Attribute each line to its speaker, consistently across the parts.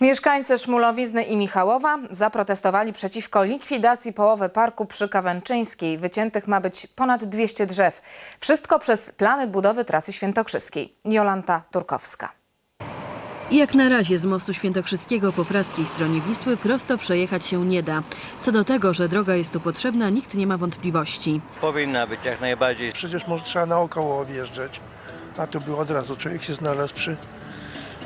Speaker 1: Mieszkańcy Szmulowizny i Michałowa zaprotestowali przeciwko likwidacji połowy parku przy Kawęczyńskiej. Wyciętych ma być ponad 200 drzew. Wszystko przez plany budowy trasy świętokrzyskiej. Jolanta Turkowska.
Speaker 2: Jak na razie z mostu świętokrzyskiego po praskiej stronie Wisły prosto przejechać się nie da. Co do tego, że droga jest tu potrzebna, nikt nie ma wątpliwości.
Speaker 3: Powinna być jak najbardziej.
Speaker 4: Przecież może trzeba naokoło objeżdżać, a tu by od razu człowiek się znalazł przy,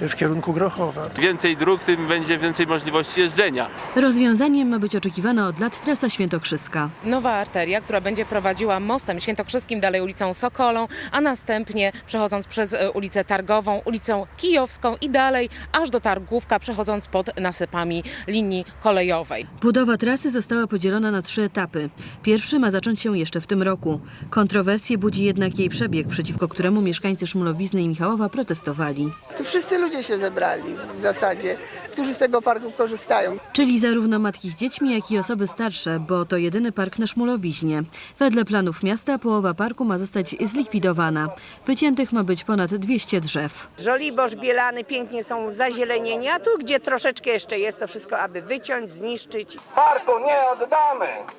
Speaker 4: w kierunku Grochowa.
Speaker 5: Więcej dróg, tym będzie więcej możliwości jeżdżenia.
Speaker 2: Rozwiązaniem ma być oczekiwana od lat trasa świętokrzyska.
Speaker 6: nowa arteria, która będzie prowadziła mostem świętokrzyskim, dalej ulicą Sokolą, a następnie przechodząc przez e, ulicę Targową, ulicą Kijowską i dalej aż do Targówka, przechodząc pod nasypami linii kolejowej.
Speaker 2: Budowa trasy została podzielona na trzy etapy. Pierwszy ma zacząć się jeszcze w tym roku. Kontrowersje budzi jednak jej przebieg, przeciwko któremu mieszkańcy Szmulowizny i Michałowa protestowali.
Speaker 7: Tu wszyscy ludzie się zebrali w zasadzie, którzy z tego parku korzystają.
Speaker 2: Czyli zarówno matki z dziećmi, jak i osoby starsze, bo to jedyny park na Szmulowiźnie. Wedle planów miasta połowa parku ma zostać zlikwidowana. Wyciętych ma być ponad 200 drzew.
Speaker 8: Żoliborz, Bielany pięknie są zazielenieni, a tu gdzie troszeczkę jeszcze jest to wszystko, aby wyciąć, zniszczyć.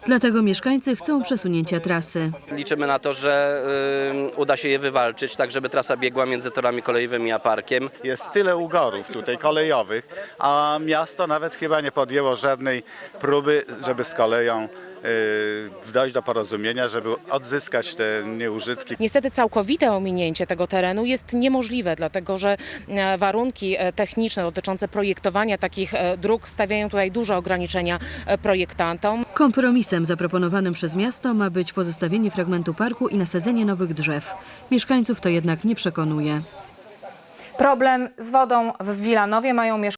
Speaker 2: Dlatego mieszkańcy chcą przesunięcia trasy.
Speaker 9: Liczymy na to, że y, uda się je wywalczyć, tak żeby trasa biegła między torami kolejowymi a parkiem.
Speaker 10: Jest tyle ugorów tutaj kolejowych, a miasto nawet chyba nie podjęło żadnej próby, żeby z koleją y, dojść do porozumienia, żeby odzyskać te nieużytki.
Speaker 6: Niestety całkowite ominięcie tego terenu jest niemożliwe, dlatego że e, warunki e, techniczne dotyczące projektowania takich e, dróg stawiają tutaj duże ograniczenia e, projektantom.
Speaker 2: Kompromisem zaproponowanym przez miasto ma być pozostawienie fragmentu parku i nasadzenie nowych drzew. Mieszkańców to jednak nie przekonuje.
Speaker 1: Problem z wodą w Wilanowie mają mieszkańcy.